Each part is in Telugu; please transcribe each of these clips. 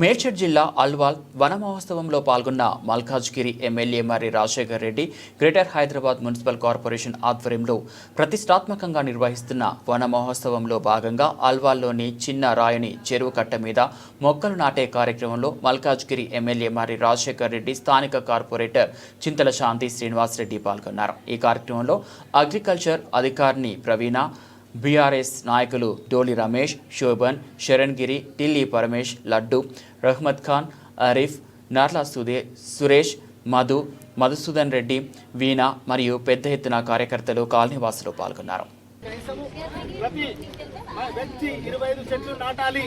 మేడ్చల్ జిల్లా అల్వాల్ వన మహోత్సవంలో పాల్గొన్న Malkajgiri MLA Marri Rajasekhar Reddy greater Hyderabad municipal corporation ఆధ్వర్యంలో ప్రతిష్టాత్మకంగా నిర్వహిస్తున్న వన మహోత్సవంలో భాగంగా అల్వాల్లోని చిన్న రాయని చెరువు కట్ట మీద మొక్కలు నాటే కార్యక్రమంలో మల్కాజ్గిరి ఎమ్మెల్యే మర్రి రాజశేఖర్ రెడ్డి స్థానిక కార్పొరేటర్ చింతల శాంతి శ్రీనివాస్ రెడ్డి పాల్గొన్నారు. ఈ కార్యక్రమంలో అగ్రికల్చర్ అధికారిని ప్రవీణ బీఆర్ఎస్ నాయకులు డోలి రమేష్ శోభన్ శరణ్ గిరి టిల్లీ పరమేష్ లడ్డు రహ్మద్ ఖాన్ అరీఫ్ నార్ల సుదే సురేష్ మధు మధుసూదన్ రెడ్డి వీణ మరియు పెద్ద ఎత్తున కార్యకర్తలు కాలనీవాసులు పాల్గొన్నారు. కనీసం ప్రతి వ్యక్తి ఇరవై ఐదు చెట్లు నాటాలి.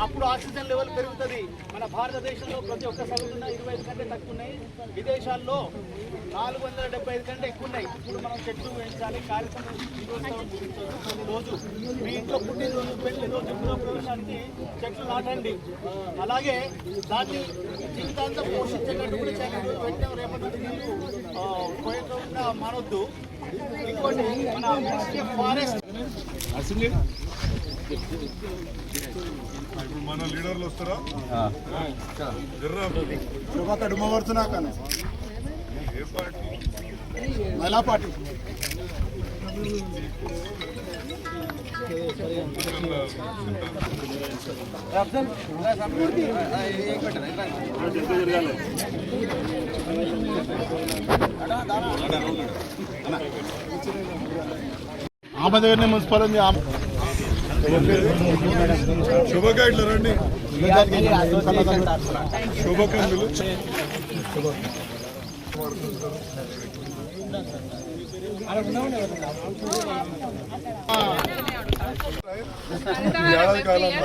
అప్పుడు ఆక్సిజన్ లెవెల్ పెరుగుతుంది. మన భారతదేశంలో ప్రతి ఒక్క సగటున ఇరవై ఐదు కంటే తక్కువ ఉన్నాయి విదేశాల్లో నాలుగు వందల డెబ్బై ఐదు కంటే ఎక్కువ ఉన్నాయి ఇప్పుడు మనం చెట్లు పెంచాలి కార్యక్రమం రోజు మీ ఇంట్లో పుట్టినరోజు పెళ్ళి రోజు గృహప్రవేశానికి చెట్లు నాటండి. అలాగే దాన్ని జీవితాంతం పోషించేటట్టు కూడా చేయండి రేపటి నుంచి నీళ్ళు ఆ, పోయకుండా ఇప్పుడు మన లీడర్లు వస్తారా జర్రా శోభా డుమ్మ పడుతున్నా కానీ ఏ పార్టీ మహిళా పార్టీ ఆమె దగ్గరనే మున్సిపల్ ఉంది ఆమె శుభగా ఇట్లా రండి. శుభకాంక్షలు ఈ ఏడాది కాలంలో.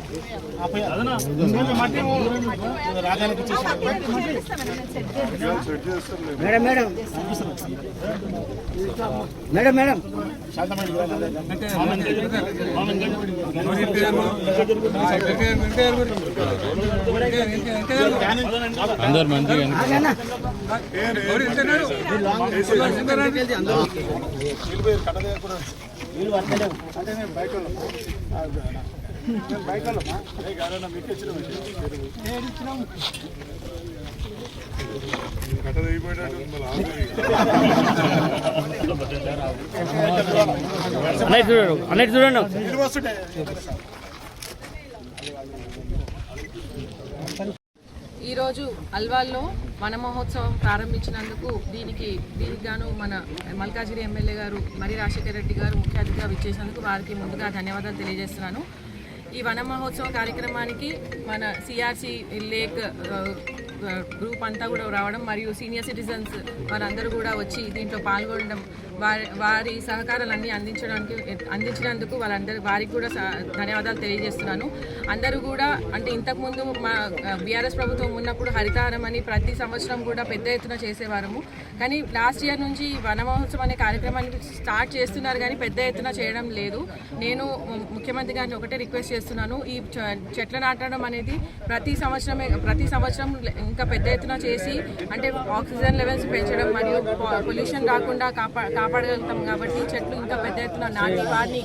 Madam madam. Madam madam. కట్ట దిగిపోయేటట్టు మళ్ళీ అన్నట్టు చూడండి అన్నట్టు చూడండి. ఈరోజు అల్వాల్లో వన మహోత్సవం ప్రారంభించినందుకు దీనికి దీనికి గాను మన మల్కాజిరి ఎమ్మెల్యే గారు మరి రాజశేఖర రెడ్డి గారు ముఖ్య అతిథిగా విచ్చేసినందుకు వారికి ముందుగా ధన్యవాదాలు తెలియజేస్తున్నాను. ఈ వన మహోత్సవ కార్యక్రమానికి మన సిఆర్సి లేక్ గ్రూప్ అంతా కూడా రావడం మరియు సీనియర్ సిటిజన్స్ వారందరూ కూడా వచ్చి దీంట్లో పాల్గొనడం వారి వారి సహకారాలన్నీ అందించడానికి అందించినందుకు వాళ్ళందరూ వారికి కూడా స- ధన్యవాదాలు తెలియజేస్తున్నాను. అందరూ కూడా అంటే ఇంతకుముందు మా బీఆర్ఎస్ ప్రభుత్వం ఉన్నప్పుడు హరితహారం అని ప్రతి సంవత్సరం కూడా పెద్ద ఎత్తున చేసేవారము. కానీ లాస్ట్ ఇయర్ నుంచి వనమహోత్సవం వన అనే కార్యక్రమాన్ని స్టార్ట్ చేస్తున్నారు కానీ పెద్ద ఎత్తున చేయడం లేదు. నేను ముఖ్యమంత్రి గారిని ఒకటే రిక్వెస్ట్ చేస్తున్నాను. ఈ చెట్ల నాటడం అనేది ప్రతి సంవత్సరమే ప్రతి సంవత్సరం ఇంకా పెద్ద ఎత్తున చేసి అంటే ఆక్సిజన్ లెవెల్స్ పెంచడం మరియు పొల్యూషన్ రాకుండా కాపా కాపాడగలుగుతాం కాబట్టి చెట్లు ఇంకా పెద్ద ఎత్తున నాటి వాటిని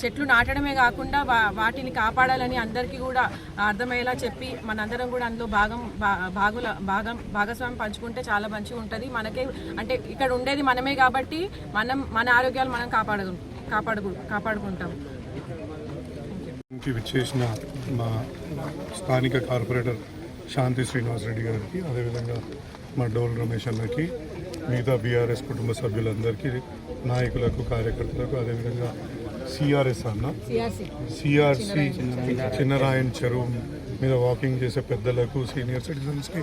చెట్లు నాటడమే కాకుండా వాటిని కాపాడాలని అందరికీ కూడా అర్థమయ్యేలా చెప్పి మనందరం కూడా అందులో భాగం భా- భాగుల భాగం భాగస్వామ్యం పంచుకుంటే చాలా మంచిగా ఉంటుంది. మనకే అంటే ఇక్కడ ఉండేది మనమే కాబట్టి మనం మన ఆరోగ్యాలు మనం కాపాడు కాపాడు కాపాడుకుంటాం. విచ్చేసిన మా స్థానిక కార్పొరేటర్ శాంతి శ్రీనివాస్ రెడ్డి గారికి అదేవిధంగా మా డోల్ రమేష్ అన్నకి మిగతా బీఆర్ఎస్ కుటుంబ సభ్యులందరికీ నాయకులకు కార్యకర్తలకు అదేవిధంగా సిఆర్ఎస్ అన్న సిఆర్సి. చిన్నరాయన్ చెరువు. మీద వాకింగ్ చేసే పెద్దలకు సీనియర్ సిటిజన్స్కి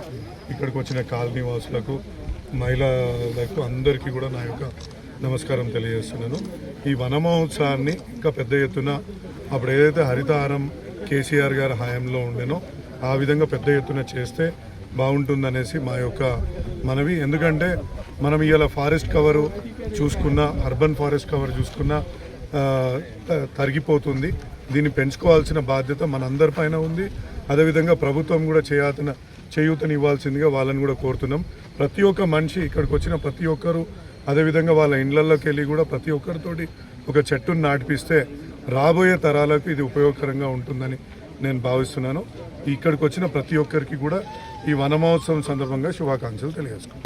ఇక్కడికి వచ్చిన కాలనీ వాసులకు మహిళలకు అందరికీ కూడా నా యొక్క నమస్కారం తెలియజేస్తున్నాను. ఈ వన మహోత్సవాన్ని ఇంకా పెద్ద ఎత్తున అప్పుడు ఏదైతే హరితహారం కేసీఆర్ గారి హయాంలో ఉండేనో ఆ విధంగా పెద్ద ఎత్తున చేస్తే బాగుంటుందనేసి మా యొక్క మనవి. ఎందుకంటే మనం ఇవాళ ఫారెస్ట్ కవరు చూసుకున్న అర్బన్ ఫారెస్ట్ కవర్ చూసుకున్న తరిగిపోతుంది. దీన్ని పెంచుకోవాల్సిన బాధ్యత మనందరి పైన ఉంది. అదేవిధంగా ప్రభుత్వం కూడా చేయాల్సిన చేయూతని ఇవ్వాల్సిందిగా వాళ్ళని కూడా కోరుతున్నాం. ప్రతి ఒక్క మనిషి ఇక్కడికి వచ్చిన ప్రతి ఒక్కరు అదేవిధంగా వాళ్ళ ఇండ్లలోకి వెళ్ళి కూడా ప్రతి ఒక్కరితోటి ఒక చెట్టును నాటిపిస్తే రాబోయే తరాలకు ఇది ఉపయోగకరంగా ఉంటుందని నేను భావిస్తున్నాను. ఇక్కడికి వచ్చిన ప్రతి ఒక్కరికి కూడా ఈ వనమహోత్సవం సందర్భంగా శుభాకాంక్షలు తెలియజేసుకున్నాను